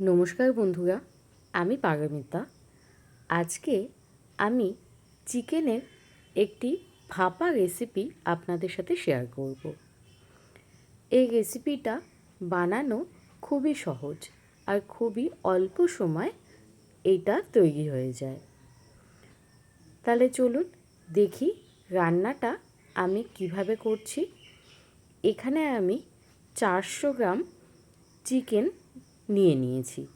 নমস্কার বন্ধুরা, আমি পারমিতা আজকে আমি চিকেনের একটি ভাপা রেসিপি আপনাদের সাথে শেয়ার করব। এই রেসিপিটা বানানো খুবই সহজ আর খুবই অল্প সময় এটা তৈরি হয়ে যায়। তাহলে চলুন দেখি রান্নাটা আমি কীভাবে করছি। এখানে আমি চারশো গ্রাম চিকেন নিয়ে নিয়েছি।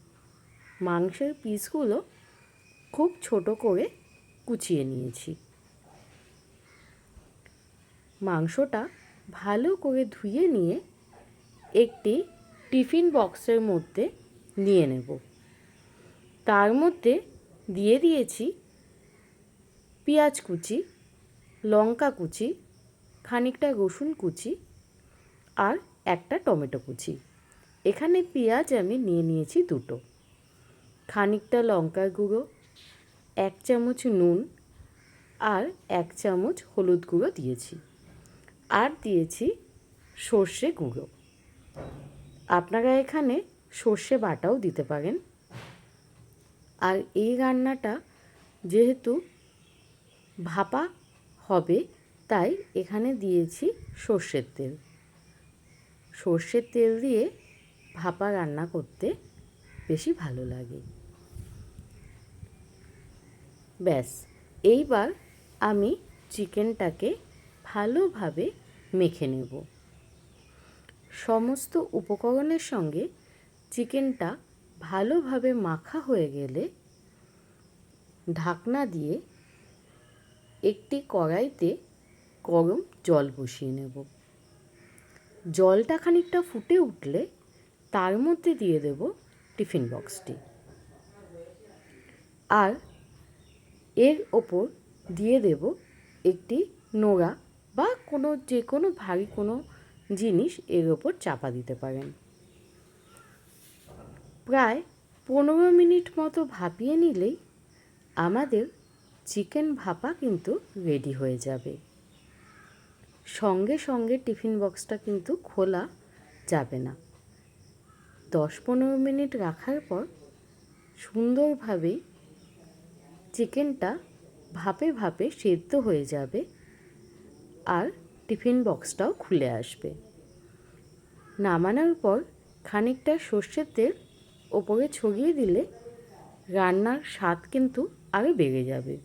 মাংসের পিসগুলো খুব ছোট করে কুচিয়ে নিয়েছি। মাংসটা ভালো করে ধুয়ে নিয়ে একটি টিফিন বক্সের মধ্যে নিয়ে নেব। তার মধ্যে দিয়ে দিয়েছি পেঁয়াজ কুচি, লঙ্কা কুচি, খানিকটা রসুন কুচি আর একটা টমেটো কুচি। এখানে পেঁয়াজ আমি নিয়ে নিয়েছি দুটো। খানিকটা লঙ্কার গুঁড়ো, এক চামচ নুন আর এক চামচ হলুদ গুঁড়ো দিয়েছি। আর দিয়েছি সর্ষে গুঁড়ো। আপনারা এখানে সর্ষে বাটাও দিতে পারেন। আর এই রান্নাটা যেহেতু ভাপা হবে, তাই এখানে দিয়েছি সর্ষের তেল। সর্ষের তেল দিয়ে ভাপা রান্না করতে বেশি ভালো লাগে। ব্যাস, এইবার আমি চিকেনটাকে ভালোভাবে মেখে নেব। সমস্ত উপকরণের সঙ্গে চিকেনটা ভালোভাবে মাখা হয়ে গেলে ঢাকনা দিয়ে একটি কড়াইতে গরম জল বসিয়ে নেব। জলটা খানিকটা ফুটে উঠলে তার মধ্যে দিয়ে দেব টিফিন বক্সটি। আর এর ওপর দিয়ে দেব একটি নোড়া বা কোনো যে কোনো ভারী কোনো জিনিস এর ওপর চাপা দিতে পারেন। প্রায় পনেরো মিনিট মতো ভাপিয়ে নিলেই আমাদের চিকেন ভাপা কিন্তু রেডি হয়ে যাবে। সঙ্গে সঙ্গে টিফিন বক্সটা কিন্তু খোলা যাবে না। দশ পনেরো মিনিট রাখার পর সুন্দরভাবেই চিকেনটা ভাপে ভাপে সেদ্ধ হয়ে যাবে আর টিফিন বক্সটাও খুলে আসবে। নামানোর পর খানিকটা সর্ষের তেল ওপরে ছড়িয়ে দিলে রান্নার স্বাদ কিন্তু আরও বেড়ে যাবে।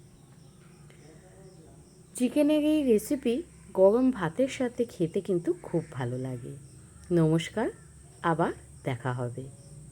চিকেনের এই রেসিপি গরম ভাতের সাথে খেতে কিন্তু খুব ভালো লাগে। নমস্কার, আবার দেখা হবে।